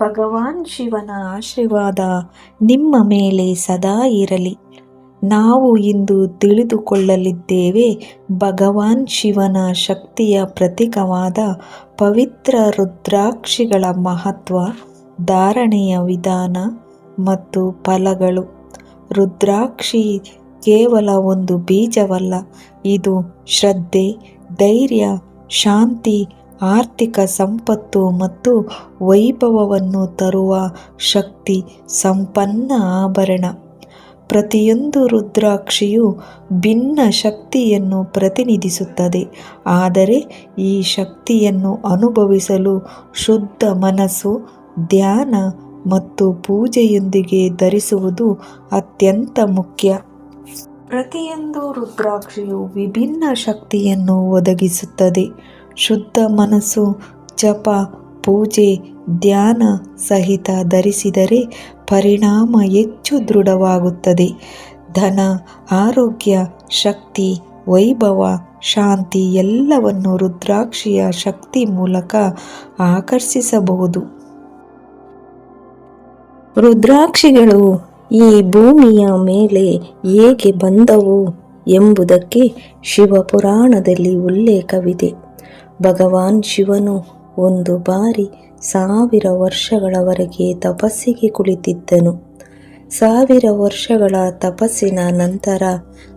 ಭಗವಾನ್ ಶಿವನ ಆಶೀರ್ವಾದ ನಿಮ್ಮ ಮೇಲೆ ಸದಾ ಇರಲಿ. ನಾವು ಇಂದು ತಿಳಿದುಕೊಳ್ಳಲಿದ್ದೇವೆ ಭಗವಾನ್ ಶಿವನ ಶಕ್ತಿಯ ಪ್ರತೀಕವಾದ ಪವಿತ್ರ ರುದ್ರಾಕ್ಷಿಗಳ ಮಹತ್ವ, ಧಾರಣೆಯ ವಿಧಾನ ಮತ್ತು ಫಲಗಳು. ರುದ್ರಾಕ್ಷಿ ಕೇವಲ ಒಂದು ಬೀಜವಲ್ಲ, ಇದು ಶ್ರದ್ಧೆ, ಧೈರ್ಯ, ಶಾಂತಿ ಆರ್ಥಿಕ ಸಂಪತ್ತು ಮತ್ತು ವೈಭವವನ್ನು ತರುವ ಶಕ್ತಿ ಸಂಪನ್ನ ಆಭರಣ. ಪ್ರತಿಯೊಂದು ರುದ್ರಾಕ್ಷಿಯು ಭಿನ್ನ ಶಕ್ತಿಯನ್ನು ಪ್ರತಿನಿಧಿಸುತ್ತದೆ. ಆದರೆ ಈ ಶಕ್ತಿಯನ್ನು ಅನುಭವಿಸಲು ಶುದ್ಧ ಮನಸ್ಸು, ಧ್ಯಾನ ಮತ್ತು ಪೂಜೆಯೊಂದಿಗೆ ಧರಿಸುವುದು ಅತ್ಯಂತ ಮುಖ್ಯ. ಪ್ರತಿಯೊಂದು ರುದ್ರಾಕ್ಷಿಯು ವಿಭಿನ್ನ ಶಕ್ತಿಯನ್ನು ಒದಗಿಸುತ್ತದೆ. ಶುದ್ಧ ಮನಸ್ಸು, ಜಪ, ಪೂಜೆ, ಧ್ಯಾನ ಸಹಿತ ಧರಿಸಿದರೆ ಪರಿಣಾಮ ಹೆಚ್ಚು ದೃಢವಾಗುತ್ತದೆ. ಧನ, ಆರೋಗ್ಯ, ಶಕ್ತಿ, ವೈಭವ, ಶಾಂತಿ ಎಲ್ಲವನ್ನು ರುದ್ರಾಕ್ಷಿಯ ಶಕ್ತಿ ಮೂಲಕ ಆಕರ್ಷಿಸಬಹುದು. ರುದ್ರಾಕ್ಷಿಗಳು ಈ ಭೂಮಿಯ ಮೇಲೆ ಹೇಗೆ ಬಂದವು ಎಂಬುದಕ್ಕೆ ಶಿವಪುರಾಣದಲ್ಲಿ ಉಲ್ಲೇಖವಿದೆ. ಭಗವಾನ್ ಶಿವನು ಒಂದು ಬಾರಿ ಸಾವಿರ ವರ್ಷಗಳವರೆಗೆ ತಪಸ್ಸಿಗೆ ಕುಳಿತಿದ್ದನು. ಸಾವಿರ ವರ್ಷಗಳ ತಪಸ್ಸಿನ ನಂತರ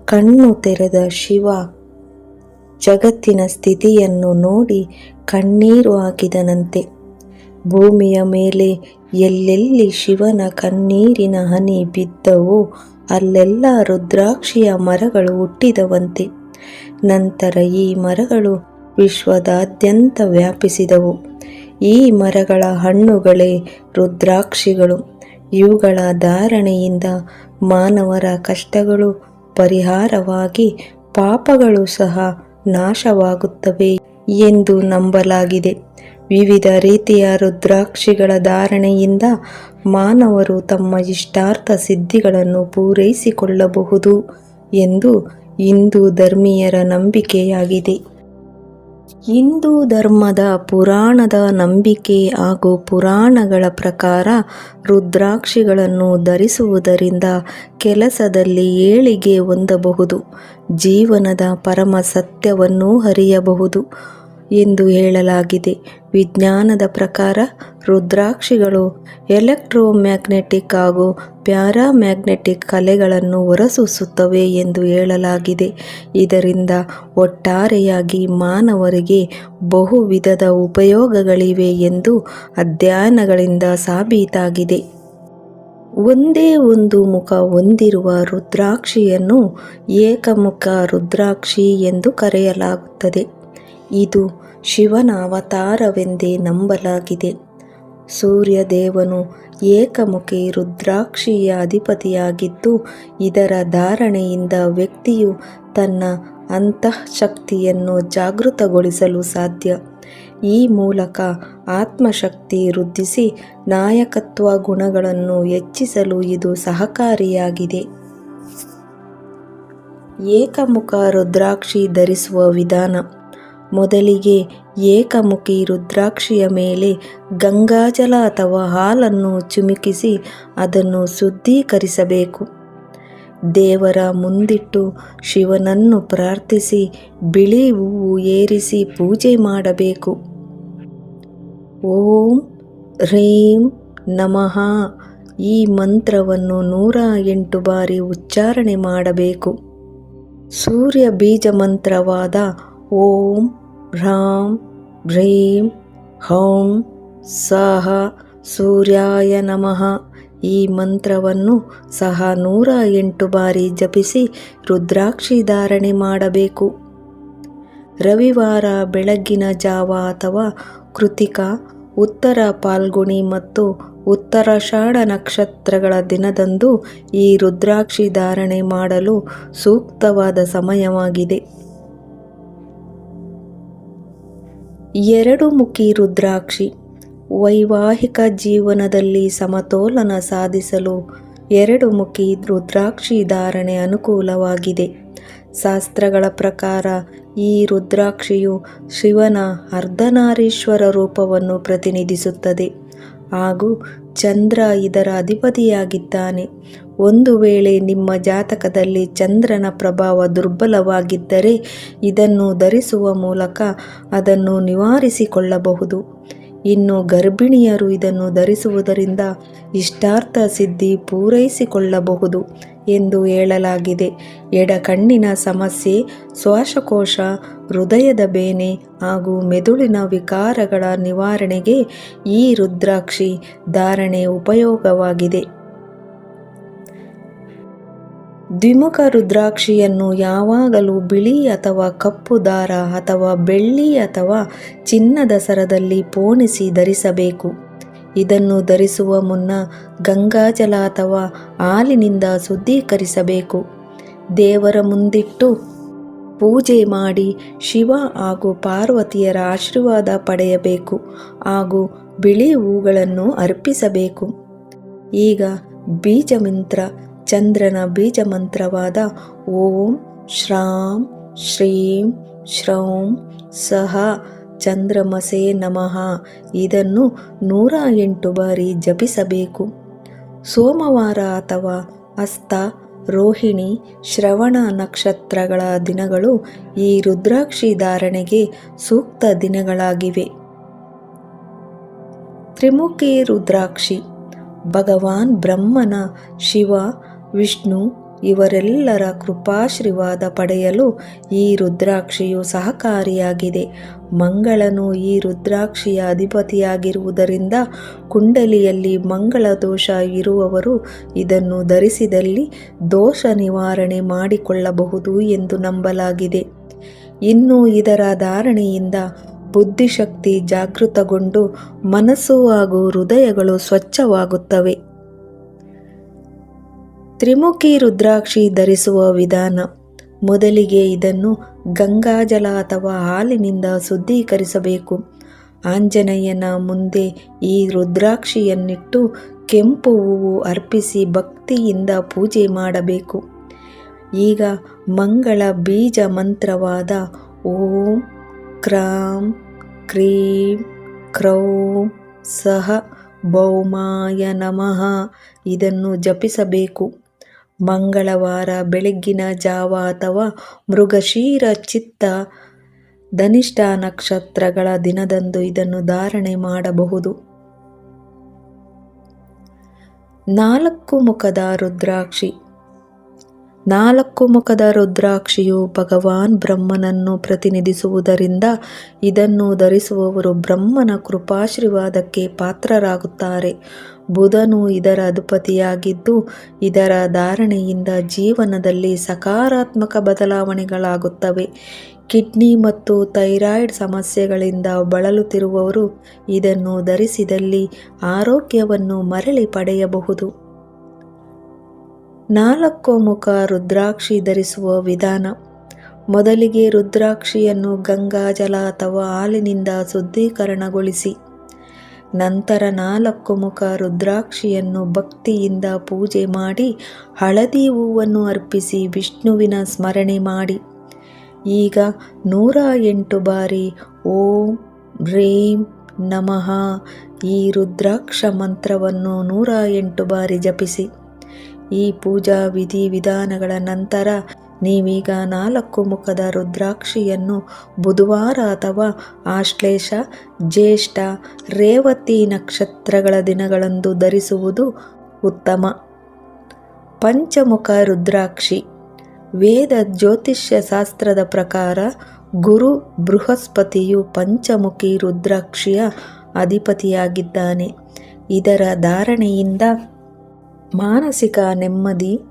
ಕಣ್ಣು ತೆರೆದ ಶಿವ ಜಗತ್ತಿನ ಸ್ಥಿತಿಯನ್ನು ನೋಡಿ ಕಣ್ಣೀರು ಹಾಕಿದನಂತೆ. ಭೂಮಿಯ ಮೇಲೆ ಎಲ್ಲೆಲ್ಲಿ ಶಿವನ ಕಣ್ಣೀರಿನ ಹನಿ ಬಿದ್ದವೋ ಅಲ್ಲೆಲ್ಲ ರುದ್ರಾಕ್ಷಿಯ ಮರಗಳು ಹುಟ್ಟಿದವಂತೆ. ನಂತರ ಈ ಮರಗಳು ವಿಶ್ವದಾದ್ಯಂತ ವ್ಯಾಪಿಸಿದವು. ಈ ಮರಗಳ ಹಣ್ಣುಗಳೇ ರುದ್ರಾಕ್ಷಿಗಳು. ಇವುಗಳ ಧಾರಣೆಯಿಂದ ಮಾನವರ ಕಷ್ಟಗಳು ಪರಿಹಾರವಾಗಿ ಪಾಪಗಳು ಸಹ ನಾಶವಾಗುತ್ತವೆ ಎಂದು ನಂಬಲಾಗಿದೆ. ವಿವಿಧ ರೀತಿಯ ರುದ್ರಾಕ್ಷಿಗಳ ಧಾರಣೆಯಿಂದ ಮಾನವರು ತಮ್ಮ ಇಷ್ಟಾರ್ಥ ಸಿದ್ಧಿಗಳನ್ನು ಪೂರೈಸಿಕೊಳ್ಳಬಹುದು ಎಂದು ಹಿಂದೂ ಧರ್ಮೀಯರ ನಂಬಿಕೆಯಾಗಿದೆ. ಹಿಂದೂ ಧರ್ಮದ ಪುರಾಣದ ನಂಬಿಕೆ ಹಾಗೂ ಪುರಾಣಗಳ ಪ್ರಕಾರ ರುದ್ರಾಕ್ಷಿಗಳನ್ನು ಧರಿಸುವುದರಿಂದ ಕೆಲಸದಲ್ಲಿ ಏಳಿಗೆ ಹೊಂದಬಹುದು, ಜೀವನದ ಪರಮ ಸತ್ಯವನ್ನು ಅರಿಯಬಹುದು ಎಂದು ಹೇಳಲಾಗಿದೆ. ವಿಜ್ಞಾನದ ಪ್ರಕಾರ ರುದ್ರಾಕ್ಷಿಗಳು ಎಲೆಕ್ಟ್ರೋಮ್ಯಾಗ್ನೆಟಿಕ್ ಹಾಗೂ ಪ್ಯಾರಾಮ್ಯಾಗ್ನೆಟಿಕ್ ಕಲೆಗಳನ್ನು ಹೊರಸೂಸುತ್ತವೆ ಎಂದು ಹೇಳಲಾಗಿದೆ. ಇದರಿಂದ ಒಟ್ಟಾರೆಯಾಗಿ ಮಾನವರಿಗೆ ಬಹು ವಿಧದ ಉಪಯೋಗಗಳಿವೆ ಎಂದು ಅಧ್ಯಯನಗಳಿಂದ ಸಾಬೀತಾಗಿದೆ. ಒಂದೇ ಒಂದು ಮುಖ ಹೊಂದಿರುವ ರುದ್ರಾಕ್ಷಿಯನ್ನು ಏಕಮುಖ ರುದ್ರಾಕ್ಷಿ ಎಂದು ಕರೆಯಲಾಗುತ್ತದೆ. ಇದು ಶಿವನ ಅವತಾರವೆಂದೇ ನಂಬಲಾಗಿದೆ. ಸೂರ್ಯದೇವನು ಏಕಮುಖಿ ರುದ್ರಾಕ್ಷಿಯ ಅಧಿಪತಿಯಾಗಿದ್ದು, ಇದರ ಧಾರಣೆಯಿಂದ ವ್ಯಕ್ತಿಯು ತನ್ನ ಅಂತಃಶಕ್ತಿಯನ್ನು ಜಾಗೃತಗೊಳಿಸಲು ಸಾಧ್ಯ. ಈ ಮೂಲಕ ಆತ್ಮಶಕ್ತಿ ವೃದ್ಧಿಸಿ ನಾಯಕತ್ವ ಗುಣಗಳನ್ನು ಹೆಚ್ಚಿಸಲು ಇದು ಸಹಕಾರಿಯಾಗಿದೆ. ಏಕಮುಖ ರುದ್ರಾಕ್ಷಿ ಧರಿಸುವ ವಿಧಾನ. ಮೊದಲಿಗೆ ಏಕಮುಖಿ ರುದ್ರಾಕ್ಷಿಯ ಮೇಲೆ ಗಂಗಾಜಲ ಅಥವಾ ಹಾಲನ್ನು ಚಿಮುಕಿಸಿ ಅದನ್ನು ಶುದ್ಧೀಕರಿಸಬೇಕು. ದೇವರ ಮುಂದಿಟ್ಟು ಶಿವನನ್ನು ಪ್ರಾರ್ಥಿಸಿ ಬಿಳಿ ಹೂವು ಏರಿಸಿ ಪೂಜೆ ಮಾಡಬೇಕು. ಓಂ ಹ್ರೀಂ ನಮಃ. ಈ ಮಂತ್ರವನ್ನು ನೂರ ಎಂಟು ಬಾರಿ ಉಚ್ಚಾರಣೆ ಮಾಡಬೇಕು. ಸೂರ್ಯ ಬೀಜ ಮಂತ್ರವಾದ ಓಂ ಹ್ರಾಂ ಹ್ರೀಂ ಹೌಂ ಸಹ ಸೂರ್ಯಾಯ ನಮಃ ಈ ಮಂತ್ರವನ್ನು ಸಹ ನೂರ ಎಂಟು ಬಾರಿ ಜಪಿಸಿ ರುದ್ರಾಕ್ಷಿ ಧಾರಣೆ ಮಾಡಬೇಕು. ರವಿವಾರ ಬೆಳಗ್ಗಿನ ಜಾವ ಅಥವಾ ಕೃತಿಕ, ಉತ್ತರ ಪಾಲ್ಗುಣಿ ಮತ್ತು ಉತ್ತರಾಷಾಢ ನಕ್ಷತ್ರಗಳ ದಿನದಂದು ಈ ರುದ್ರಾಕ್ಷಿ ಧಾರಣೆ ಮಾಡಲು ಸೂಕ್ತವಾದ ಸಮಯವಾಗಿದೆ. ಎರಡು ಮುಖಿ ರುದ್ರಾಕ್ಷಿ ವೈವಾಹಿಕ ಜೀವನದಲ್ಲಿ ಸಮತೋಲನ ಸಾಧಿಸಲು ಎರಡು ಮುಖಿ ರುದ್ರಾಕ್ಷಿ ಧಾರಣೆ ಅನುಕೂಲವಾಗಿದೆ. ಶಾಸ್ತ್ರಗಳ ಪ್ರಕಾರ ಈ ರುದ್ರಾಕ್ಷಿಯು ಶಿವನ ಅರ್ಧನಾರೀಶ್ವರ ರೂಪವನ್ನು ಪ್ರತಿನಿಧಿಸುತ್ತದೆ. ಹಾಗೂ ಚಂದ್ರ ಇದರ ಅಧಿಪತಿಯಾಗಿದ್ದಾನೆ. ಒಂದು ವೇಳೆ ನಿಮ್ಮ ಜಾತಕದಲ್ಲಿ ಚಂದ್ರನ ಪ್ರಭಾವ ದುರ್ಬಲವಾಗಿದ್ದರೆ ಇದನ್ನು ಧರಿಸುವ ಮೂಲಕ ಅದನ್ನು ನಿವಾರಿಸಿಕೊಳ್ಳಬಹುದು. ಇನ್ನು ಗರ್ಭಿಣಿಯರು ಇದನ್ನು ಧರಿಸುವುದರಿಂದ ಇಷ್ಟಾರ್ಥ ಸಿದ್ಧಿ ಪೂರೈಸಿಕೊಳ್ಳಬಹುದು. ಎಂದು ಹೇಳಲಾಗಿದೆ. ಎಡ ಕಣ್ಣಿನ ಸಮಸ್ಯೆ, ಶ್ವಾಸಕೋಶ, ಹೃದಯದ ಬೇನೆ ಹಾಗೂ ಮೆದುಳಿನ ವಿಕಾರಗಳ ನಿವಾರಣೆಗೆ ಈ ರುದ್ರಾಕ್ಷಿ ಧಾರಣೆ ಉಪಯೋಗವಾಗಿದೆ. ದ್ವಿಮುಖ ರುದ್ರಾಕ್ಷಿಯನ್ನು ಯಾವಾಗಲೂ ಬಿಳಿ ಅಥವಾ ಕಪ್ಪು ದಾರ ಅಥವಾ ಬೆಳ್ಳಿ ಅಥವಾ ಚಿನ್ನದ ಸರದಲ್ಲಿ ಪೋಣಿಸಿ ಧರಿಸಬೇಕು. ಇದನ್ನು ಧರಿಸುವ ಮುನ್ನ ಗಂಗಾಜಲ ಅಥವಾ ಹಾಲಿನಿಂದ ಶುದ್ಧೀಕರಿಸಬೇಕು. ದೇವರ ಮುಂದಿಟ್ಟು ಪೂಜೆ ಮಾಡಿ ಶಿವ ಹಾಗೂ ಪಾರ್ವತಿಯರ ಆಶೀರ್ವಾದ ಪಡೆಯಬೇಕು ಹಾಗೂ ಬಿಳಿ ಹೂಗಳನ್ನು ಅರ್ಪಿಸಬೇಕು. ಈಗ ಬೀಜ ಮಂತ್ರ ಚಂದ್ರನ ಬೀಜ ಮಂತ್ರವಾದ ಓಂ, ಶ್ರಾಂ, ಶ್ರೀಂ, ಶ್ರೌಂ ಸಹ ಚಂದ್ರಮಸೆ ನಮಃ. ಇದನ್ನು ನೂರ ಎಂಟು ಬಾರಿ ಜಪಿಸಬೇಕು. ಸೋಮವಾರ ಅಥವಾ ಅಸ್ತ, ರೋಹಿಣಿ, ಶ್ರವಣ ನಕ್ಷತ್ರಗಳ ದಿನಗಳು ಈ ರುದ್ರಾಕ್ಷಿ ಧಾರಣೆಗೆ ಸೂಕ್ತ ದಿನಗಳಾಗಿವೆ. ತ್ರಿಮುಖಿ ರುದ್ರಾಕ್ಷಿ, ಭಗವಾನ್ ಬ್ರಹ್ಮನ ಶಿವ, ವಿಷ್ಣು ಇವರೆಲ್ಲರ ಕೃಪಾಶ್ರೀವಾದ ಪಡೆಯಲು ಈ ರುದ್ರಾಕ್ಷಿಯು ಸಹಕಾರಿಯಾಗಿದೆ. ಮಂಗಳನು ಈ ರುದ್ರಾಕ್ಷಿಯ ಅಧಿಪತಿಯಾಗಿರುವುದರಿಂದ ಕುಂಡಲಿಯಲ್ಲಿ ಮಂಗಳ ದೋಷ ಇರುವವರು ಇದನ್ನು ಧರಿಸಿದಲ್ಲಿ ದೋಷ ನಿವಾರಣೆ ಮಾಡಿಕೊಳ್ಳಬಹುದು ಎಂದು ನಂಬಲಾಗಿದೆ. ಇನ್ನು ಇದರ ಧಾರಣೆಯಿಂದ ಬುದ್ಧಿಶಕ್ತಿ ಜಾಗೃತಗೊಂಡು ಮನಸ್ಸು ಹಾಗೂ ಹೃದಯಗಳು ಸ್ವಚ್ಛವಾಗುತ್ತವೆ. ತ್ರಿಮುಖಿ ರುದ್ರಾಕ್ಷಿ ಧರಿಸುವ ವಿಧಾನ. ಮೊದಲಿಗೆ ಇದನ್ನು ಗಂಗಾಜಲ ಅಥವಾ ಹಾಲಿನಿಂದ ಶುದ್ಧೀಕರಿಸಬೇಕು. ಆಂಜನೇಯನ ಮುಂದೆ ಈ ರುದ್ರಾಕ್ಷಿಯನ್ನಿಟ್ಟು ಕೆಂಪು ಹೂವು ಅರ್ಪಿಸಿ ಭಕ್ತಿಯಿಂದ ಪೂಜೆ ಮಾಡಬೇಕು. ಈಗ ಮಂಗಳ ಬೀಜ ಮಂತ್ರವಾದ ಓಂ ಕ್ರಾಂ ಕ್ರೀಂ ಕ್ರೌಂ ಸಹ ಭೌಮಾಯ ನಮಃ ಇದನ್ನು ಜಪಿಸಬೇಕು. ಮಂಗಳವಾರ, ಬೆಳಗ್ಗಿನ ಜಾವ ಅಥವಾ ಮೃಗಶೀರ ಚಿತ್ತ ಧನಿಷ್ಠ ನಕ್ಷತ್ರಗಳ ದಿನದಂದು ಇದನ್ನು ಧಾರಣೆ ಮಾಡಬಹುದು. ನಾಲ್ಕು ಮುಖದ ರುದ್ರಾಕ್ಷಿ. ನಾಲ್ಕು ಮುಖದ ರುದ್ರಾಕ್ಷಿಯು ಭಗವಾನ್ ಬ್ರಹ್ಮನನ್ನು ಪ್ರತಿನಿಧಿಸುವುದರಿಂದ ಇದನ್ನು ಧರಿಸುವವರು ಬ್ರಹ್ಮನ ಕೃಪಾಶೀರ್ವಾದಕ್ಕೆ ಪಾತ್ರರಾಗುತ್ತಾರೆ. ಬುಧನು ಇದರ ಅಧಿಪತಿಯಾಗಿದ್ದು, ಇದರ ಧಾರಣೆಯಿಂದ ಜೀವನದಲ್ಲಿ ಸಕಾರಾತ್ಮಕ ಬದಲಾವಣೆಗಳಾಗುತ್ತವೆ. ಕಿಡ್ನಿ ಮತ್ತು ಥೈರಾಯ್ಡ್ ಸಮಸ್ಯೆಗಳಿಂದ ಬಳಲುತ್ತಿರುವವರು ಇದನ್ನು ಧರಿಸಿದಲ್ಲಿ ಆರೋಗ್ಯವನ್ನು ಮರಳಿ ಪಡೆಯಬಹುದು. ನಾಲ್ಕು ಮುಖ ರುದ್ರಾಕ್ಷಿ ಧರಿಸುವ ವಿಧಾನ. ಮೊದಲಿಗೆ ರುದ್ರಾಕ್ಷಿಯನ್ನು ಗಂಗಾಜಲ ಅಥವಾ ಹಾಲಿನಿಂದ ಶುದ್ಧೀಕರಣಗೊಳಿಸಿ. ನಂತರ ನಾಲ್ಕು ಮುಖ ರುದ್ರಾಕ್ಷಿಯನ್ನು ಭಕ್ತಿಯಿಂದ ಪೂಜೆ ಮಾಡಿ ಹಳದಿ ಹೂವನ್ನು ಅರ್ಪಿಸಿ ವಿಷ್ಣುವಿನ ಸ್ಮರಣೆ ಮಾಡಿ. ಈಗ ನೂರ ಎಂಟು ಬಾರಿ ಓಂ ಹ್ರೀಂ ನಮಃ ಈ ರುದ್ರಾಕ್ಷ ಮಂತ್ರವನ್ನು ನೂರ ಎಂಟು ಬಾರಿ ಜಪಿಸಿ. ಈ ಪೂಜಾ ವಿಧಿ ವಿಧಾನಗಳ ನಂತರ ನೀವೀಗ ನಾಲ್ಕು ಮುಖದ ರುದ್ರಾಕ್ಷಿಯನ್ನು ಬುಧವಾರ ಅಥವಾ ಆಶ್ಲೇಷ, ಜ್ಯೇಷ್ಠ, ರೇವತಿ ನಕ್ಷತ್ರಗಳ ದಿನಗಳಂದು ಧರಿಸುವುದು ಉತ್ತಮ. ಪಂಚಮುಖ ರುದ್ರಾಕ್ಷಿ. ವೇದ ಜ್ಯೋತಿಷ್ಯ ಶಾಸ್ತ್ರದ ಪ್ರಕಾರ ಗುರು ಬೃಹಸ್ಪತಿಯು ಪಂಚಮುಖಿ ರುದ್ರಾಕ್ಷಿಯ ಅಧಿಪತಿಯಾಗಿದ್ದಾನೆ. ಇದರ ಧಾರಣೆಯಿಂದ ಮಾನಸಿಕ ನೆಮ್ಮದಿ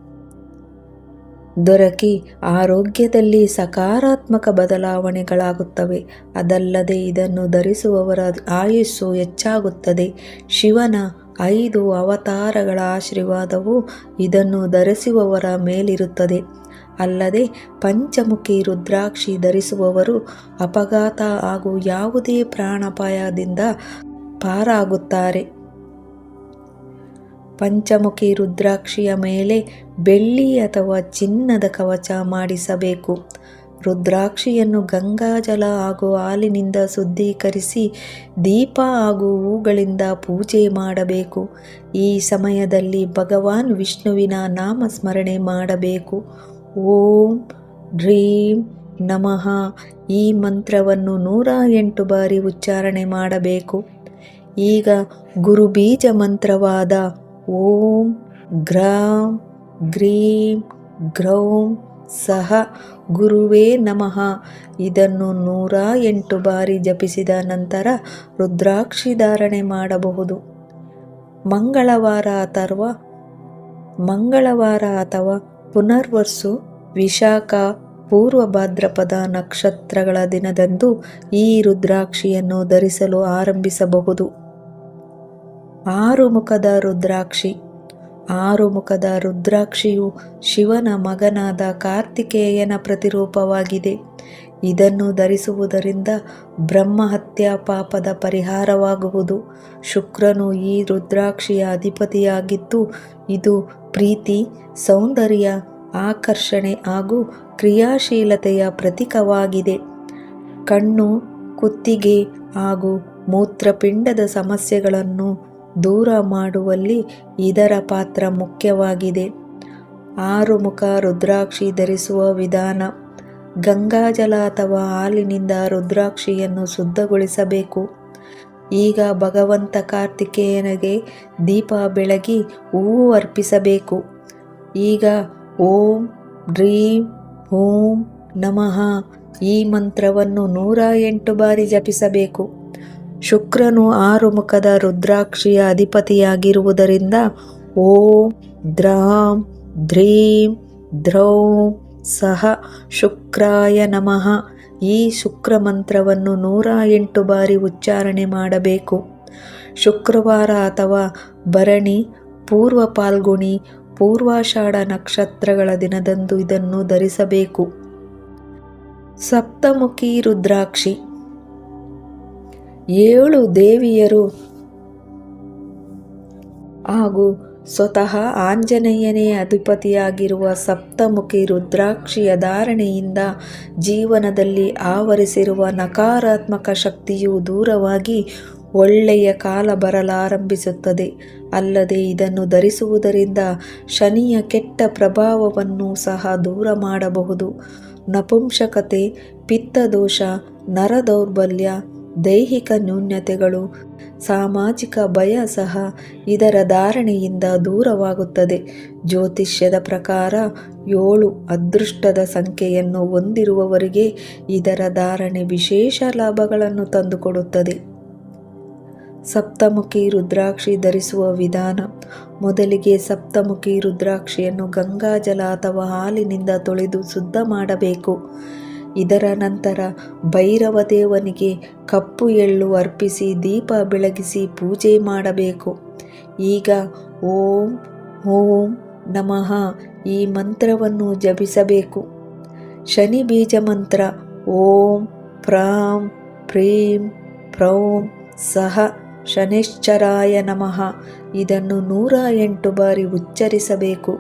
ದೊರಕಿ ಆರೋಗ್ಯದಲ್ಲಿ ಸಕಾರಾತ್ಮಕ ಬದಲಾವಣೆಗಳಾಗುತ್ತವೆ. ಅದಲ್ಲದೆ ಇದನ್ನು ಧರಿಸುವವರ ಆಯುಸ್ಸು ಹೆಚ್ಚಾಗುತ್ತದೆ. ಶಿವನ ಐದು ಅವತಾರಗಳ ಆಶೀರ್ವಾದವು ಇದನ್ನು ಧರಿಸುವವರ ಮೇಲಿರುತ್ತದೆ. ಅಲ್ಲದೆ ಪಂಚಮುಖಿ ರುದ್ರಾಕ್ಷಿ ಧರಿಸುವವರು ಅಪಘಾತ ಹಾಗೂ ಯಾವುದೇ ಪ್ರಾಣಾಪಾಯದಿಂದ ಪಾರಾಗುತ್ತಾರೆ. ಪಂಚಮುಖಿ ರುದ್ರಾಕ್ಷಿಯ ಮೇಲೆ ಬೆಳ್ಳಿ ಅಥವಾ ಚಿನ್ನದ ಕವಚ ಮಾಡಿಸಬೇಕು. ರುದ್ರಾಕ್ಷಿಯನ್ನು ಗಂಗಾಜಲ ಹಾಗೂ ಹಾಲಿನಿಂದ ಶುದ್ಧೀಕರಿಸಿ ದೀಪ ಹಾಗೂ ಹೂಗಳಿಂದ ಪೂಜೆ ಮಾಡಬೇಕು. ಈ ಸಮಯದಲ್ಲಿ ಭಗವಾನ್ ವಿಷ್ಣುವಿನ ನಾಮಸ್ಮರಣೆ ಮಾಡಬೇಕು. ಓಂ ಡ್ರೀಂ ನಮಃ. ಈ ಮಂತ್ರವನ್ನು ನೂರ ಎಂಟು ಬಾರಿ ಉಚ್ಚಾರಣೆ ಮಾಡಬೇಕು. ಈಗ ಗುರುಬೀಜ ಮಂತ್ರವಾದ ಓಂ ಗ್ರಾಂ ಗ್ರೀಂ ಗ್ರೌಂ ಸಹ ಗುರುವೇ ನಮಃ ಇದನ್ನು ನೂರ ಎಂಟು ಬಾರಿ ಜಪಿಸಿದ ನಂತರ ರುದ್ರಾಕ್ಷಿ ಧಾರಣೆ ಮಾಡಬಹುದು. ಮಂಗಳವಾರ ಅಥವಾ ಮಂಗಳವಾರ ಅಥವಾ ಪುನರ್ವರ್ಸು ವಿಶಾಖ ಪೂರ್ವ ಭಾದ್ರಪದ ನಕ್ಷತ್ರಗಳ ದಿನದಂದು ಈ ರುದ್ರಾಕ್ಷಿಯನ್ನು ಧರಿಸಲು ಆರಂಭಿಸಬಹುದು. ಆರು ಮುಖದ ರುದ್ರಾಕ್ಷಿ. ಆರು ಮುಖದ ರುದ್ರಾಕ್ಷಿಯು ಶಿವನ ಮಗನಾದ ಕಾರ್ತಿಕೇಯನ ಪ್ರತಿರೂಪವಾಗಿದೆ. ಇದನ್ನು ಧರಿಸುವುದರಿಂದ ಬ್ರಹ್ಮಹತ್ಯಾ ಪಾಪದ ಪರಿಹಾರವಾಗುವುದು. ಶುಕ್ರನು ಈ ರುದ್ರಾಕ್ಷಿಯ ಅಧಿಪತಿಯಾಗಿದ್ದು, ಇದು ಪ್ರೀತಿ, ಸೌಂದರ್ಯ, ಆಕರ್ಷಣೆ ಹಾಗೂ ಕ್ರಿಯಾಶೀಲತೆಯ ಪ್ರತೀಕವಾಗಿದೆ. ಕಣ್ಣು, ಕುತ್ತಿಗೆ ಹಾಗೂ ಮೂತ್ರಪಿಂಡದ ಸಮಸ್ಯೆಗಳನ್ನು ದೂರ ಮಾಡುವಲ್ಲಿ ಇದರ ಪಾತ್ರ ಮುಖ್ಯವಾಗಿದೆ. ಆರು ಮುಖ ರುದ್ರಾಕ್ಷಿ ಧರಿಸುವ ವಿಧಾನ. ಗಂಗಾಜಲ ಅಥವಾ ಹಾಲಿನಿಂದ ರುದ್ರಾಕ್ಷಿಯನ್ನು ಶುದ್ಧಗೊಳಿಸಬೇಕು. ಈಗ ಭಗವಂತ ಕಾರ್ತಿಕೇಯನಿಗೆ ದೀಪ ಬೆಳಗಿ ಹೂವು ಅರ್ಪಿಸಬೇಕು. ಈಗ ಓಂ, ಡ್ರೀಂ ಓಂ ನಮಃ ಈ ಮಂತ್ರವನ್ನು ನೂರ ಎಂಟು ಬಾರಿ ಜಪಿಸಬೇಕು. ಶುಕ್ರನು ಆರು ಮುಖದ ರುದ್ರಾಕ್ಷಿಯ ಅಧಿಪತಿಯಾಗಿರುವುದರಿಂದ ಓಂ ದ್ರಾಂ ದ್ರೀಂ ದ್ರೌಂ ಸಹ ಶುಕ್ರಾಯ ನಮಃ. ಈ ಶುಕ್ರ ಮಂತ್ರವನ್ನು ನೂರ ಎಂಟು ಬಾರಿ ಉಚ್ಚಾರಣೆ ಮಾಡಬೇಕು. ಶುಕ್ರವಾರ ಅಥವಾ ಭರಣಿ, ಪೂರ್ವ ಪಾಲ್ಗುಣಿ, ಪೂರ್ವಾಷಾಢ ನಕ್ಷತ್ರಗಳ ದಿನದಂದು ಇದನ್ನು ಧರಿಸಬೇಕು. ಸಪ್ತಮುಖಿ ರುದ್ರಾಕ್ಷಿ. ಏಳು ದೇವಿಯರು. ಹಾಗೂ ಸ್ವತಃ ಆಂಜನೇಯನೇ ಅಧಿಪತಿಯಾಗಿರುವ ಸಪ್ತಮುಖಿ ರುದ್ರಾಕ್ಷಿಯ ಧಾರಣೆಯಿಂದ ಜೀವನದಲ್ಲಿ ಆವರಿಸಿರುವ ನಕಾರಾತ್ಮಕ ಶಕ್ತಿಯು ದೂರವಾಗಿ ಒಳ್ಳೆಯ ಕಾಲ ಬರಲಾರಂಭಿಸುತ್ತದೆ. ಅಲ್ಲದೆ ಇದನ್ನು ಧರಿಸುವುದರಿಂದ ಶನಿಯ ಕೆಟ್ಟ ಪ್ರಭಾವವನ್ನು ಸಹ ದೂರ ಮಾಡಬಹುದು. ನಪುಂಸಕತೆ, ಪಿತ್ತದೋಷ, ನರದೌರ್ಬಲ್ಯ ದೈಹಿಕ ನ್ಯೂನ್ಯತೆಗಳು ಸಾಮಾಜಿಕ ಭಯ ಸಹ ಇದರ ಧಾರಣೆಯಿಂದ ದೂರವಾಗುತ್ತದೆ. ಜ್ಯೋತಿಷ್ಯದ ಪ್ರಕಾರ ಏಳು ಅದೃಷ್ಟದ ಸಂಖ್ಯೆಯನ್ನು ಹೊಂದಿರುವವರಿಗೆ ಇದರ ಧಾರಣೆ ವಿಶೇಷ ಲಾಭಗಳನ್ನು ತಂದುಕೊಡುತ್ತದೆ. ಸಪ್ತಮುಖಿ ರುದ್ರಾಕ್ಷಿ ಧರಿಸುವ ವಿಧಾನ. ಮೊದಲಿಗೆ ಸಪ್ತಮುಖಿ ರುದ್ರಾಕ್ಷಿಯನ್ನು ಗಂಗಾಜಲ ಅಥವಾ ಹಾಲಿನಿಂದ ತೊಳೆದು ಶುದ್ಧ ಮಾಡಬೇಕು. ಇದರ ನಂತರ ಭೈರವ ದೇವನಿಗೆ ಕಪ್ಪು ಎಳ್ಳು ಅರ್ಪಿಸಿ ದೀಪ ಬೆಳಗಿಸಿ ಪೂಜೆ ಮಾಡಬೇಕು. ಈಗ ಓಂ ಓಂ ನಮಃ ಈ ಮಂತ್ರವನ್ನು ಜಪಿಸಬೇಕು. ಶನಿ ಬೀಜ ಮಂತ್ರ ಓಂ, ಪ್ರಾಂ, ಪ್ರೀಂ, ಪ್ರೌಂ, ಸಹ, ಶನಿಶ್ಚರಾಯ ನಮಃ. ಇದನ್ನು ನೂರ ಎಂಟು ಬಾರಿ ಉಚ್ಚರಿಸಬೇಕು.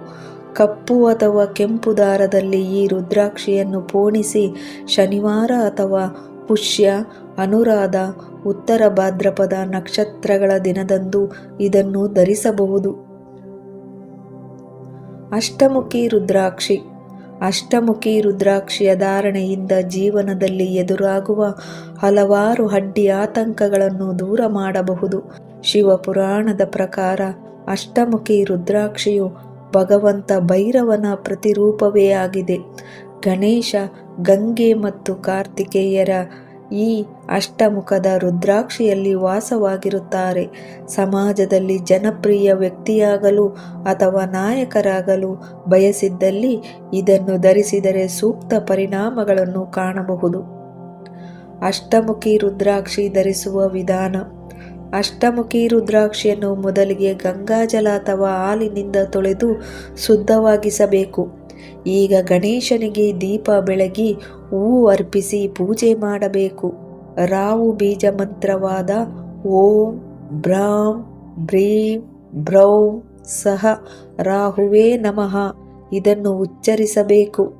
ಕಪ್ಪು ಅಥವಾ ಕೆಂಪು ದಾರದಲ್ಲಿ ಈ ರುದ್ರಾಕ್ಷಿಯನ್ನು ಪೋಣಿಸಿ ಶನಿವಾರ ಅಥವಾ ಪುಷ್ಯ, ಅನುರಾಧ, ಉತ್ತರ ಭಾದ್ರಪದ ನಕ್ಷತ್ರಗಳ ದಿನದಂದು ಇದನ್ನು ಧರಿಸಬಹುದು. ಅಷ್ಟಮುಖಿ ರುದ್ರಾಕ್ಷಿ. ಅಷ್ಟಮುಖಿ ರುದ್ರಾಕ್ಷಿಯ ಧಾರಣೆಯಿಂದ ಜೀವನದಲ್ಲಿ ಎದುರಾಗುವ ಹಲವಾರು ಅಡ್ಡಿ ಆತಂಕಗಳನ್ನು ದೂರ ಮಾಡಬಹುದು. ಶಿವಪುರಾಣದ ಪ್ರಕಾರ ಅಷ್ಟಮುಖಿ ರುದ್ರಾಕ್ಷಿಯು ಭಗವಂತ ಭೈರವನ ಪ್ರತಿರೂಪವೇ ಆಗಿದೆ. ಗಣೇಶ, ಗಂಗೆ ಮತ್ತು ಕಾರ್ತಿಕೇಯರ ಈ ಅಷ್ಟಮುಖದ ರುದ್ರಾಕ್ಷಿಯಲ್ಲಿ ವಾಸವಾಗಿರುತ್ತಾರೆ. ಸಮಾಜದಲ್ಲಿ ಜನಪ್ರಿಯ ವ್ಯಕ್ತಿಯಾಗಲು ಅಥವಾ ನಾಯಕರಾಗಲು ಬಯಸಿದ್ದಲ್ಲಿ ಇದನ್ನು ಧರಿಸಿದರೆ ಸೂಕ್ತ ಪರಿಣಾಮಗಳನ್ನು ಕಾಣಬಹುದು. ಅಷ್ಟಮುಖಿ ರುದ್ರಾಕ್ಷಿ ಧರಿಸುವ ವಿಧಾನ. ಅಷ್ಟಮುಖಿ ರುದ್ರಾಕ್ಷಿಯನ್ನು ಮೊದಲಿಗೆ ಗಂಗಾಜಲ ಅಥವಾ ಹಾಲಿನಿಂದ ತೊಳೆದು ಶುದ್ಧವಾಗಿಸಬೇಕು. ಈಗ ಗಣೇಶನಿಗೆ ದೀಪ ಬೆಳಗಿ ಹೂವು ಅರ್ಪಿಸಿ ಪೂಜೆ ಮಾಡಬೇಕು. ರಾವು ಬೀಜ ಮಂತ್ರವಾದ ಓಂ ಬ್ರಾಂ ಬ್ರೀಂ, ಬ್ರೌಂ ಸಹ ರಾಹುವೇ ನಮಃ. ಇದನ್ನು ಉಚ್ಚರಿಸಬೇಕು.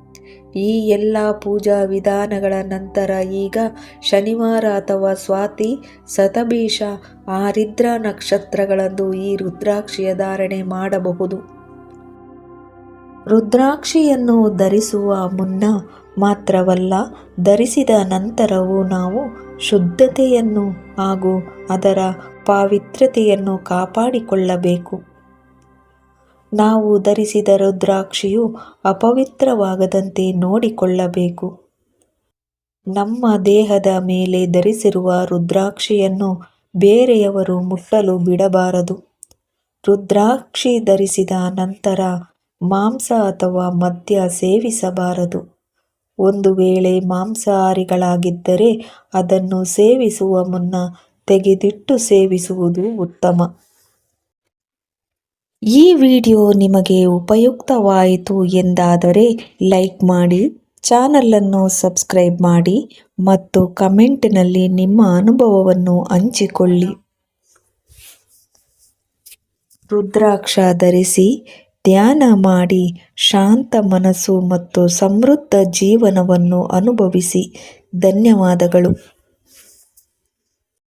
ಈ ಎಲ್ಲ ಪೂಜಾ ವಿಧಾನಗಳ ನಂತರ ಈಗ ಶನಿವಾರ ಅಥವಾ ಸ್ವಾತಿ ಶತಭೀಷ ಆರಿದ್ರ ನಕ್ಷತ್ರಗಳಂದು ಈ ರುದ್ರಾಕ್ಷಿಯ ಧಾರಣೆ ಮಾಡಬಹುದು. ರುದ್ರಾಕ್ಷಿಯನ್ನು ಧರಿಸುವ ಮುನ್ನ ಮಾತ್ರವಲ್ಲ, ಧರಿಸಿದ ನಂತರವೂ ನಾವು ಶುದ್ಧತೆಯನ್ನು ಹಾಗೂ ಅದರ ಪಾವಿತ್ರ್ಯತೆಯನ್ನು ಕಾಪಾಡಿಕೊಳ್ಳಬೇಕು. ನಾವು ಧರಿಸಿದ ರುದ್ರಾಕ್ಷಿಯು ಅಪವಿತ್ರವಾಗದಂತೆ ನೋಡಿಕೊಳ್ಳಬೇಕು. ನಮ್ಮ ದೇಹದ ಮೇಲೆ ಧರಿಸಿರುವ ರುದ್ರಾಕ್ಷಿಯನ್ನು ಬೇರೆಯವರು ಮುಟ್ಟಲು ಬಿಡಬಾರದು. ರುದ್ರಾಕ್ಷಿ ಧರಿಸಿದ ನಂತರ ಮಾಂಸ ಅಥವಾ ಮದ್ಯ ಸೇವಿಸಬಾರದು. ಒಂದು ವೇಳೆ ಮಾಂಸಾಹಾರಿಗಳಾಗಿದ್ದರೆ ಅದನ್ನು ಸೇವಿಸುವ ಮುನ್ನ ತೆಗೆದಿಟ್ಟು ಸೇವಿಸುವುದು ಉತ್ತಮ. ಈ ವಿಡಿಯೋ ನಿಮಗೆ ಉಪಯುಕ್ತವಾಯಿತು ಎಂದಾದರೆ ಲೈಕ್ ಮಾಡಿ, ಚಾನಲನ್ನು ಸಬ್ಸ್ಕ್ರೈಬ್ ಮಾಡಿ ಮತ್ತು ಕಮೆಂಟ್ನಲ್ಲಿ ನಿಮ್ಮ ಅನುಭವವನ್ನು ಹಂಚಿಕೊಳ್ಳಿ. ರುದ್ರಾಕ್ಷ ಧರಿಸಿ ಧ್ಯಾನ ಮಾಡಿ ಶಾಂತ ಮನಸ್ಸು ಮತ್ತು ಸಮೃದ್ಧ ಜೀವನವನ್ನು ಅನುಭವಿಸಿ. ಧನ್ಯವಾದಗಳು.